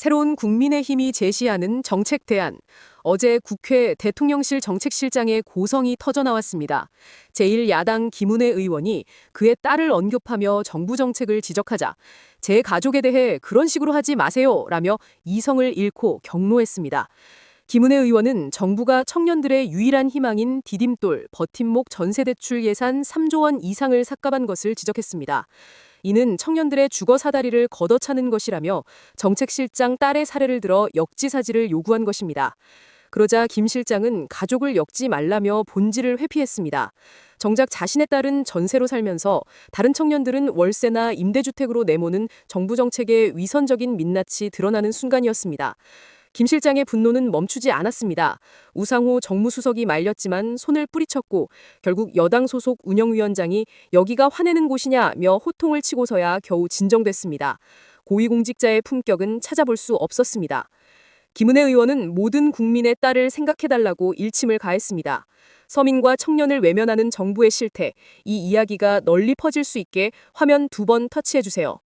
새로운 국민의힘이 제시하는 정책 대안. 어제 국회 대통령실 정책실장의 고성이 터져 나왔습니다. 제1야당 김은혜 의원이 그의 딸을 언급하며 정부 정책을 지적하자 제 가족에 대해 그런 식으로 하지 마세요 라며 이성을 잃고 경로했습니다. 김은혜 의원은 정부가 청년들의 유일한 희망인 디딤돌, 버팀목 전세대출 예산 3조 원 이상을 삭감한 것을 지적했습니다. 이는 청년들의 주거 사다리를 걷어차는 것이라며 정책실장 딸의 사례를 들어 역지사지를 요구한 것입니다. 그러자 김 실장은 가족을 엮지 말라며 본질을 회피했습니다. 정작 자신의 딸은 전세로 살면서 다른 청년들은 월세나 임대주택으로 내모는 정부 정책의 위선적인 민낯이 드러나는 순간이었습니다. 김 실장의 분노는 멈추지 않았습니다. 우상호 정무수석이 말렸지만 손을 뿌리쳤고 결국 여당 소속 운영위원장이 여기가 화내는 곳이냐며 호통을 치고서야 겨우 진정됐습니다. 고위공직자의 품격은 찾아볼 수 없었습니다. 김은혜 의원은 모든 국민의 딸을 생각해달라고 일침을 가했습니다. 서민과 청년을 외면하는 정부의 실태, 이 이야기가 널리 퍼질 수 있게 화면 두 번 터치해주세요.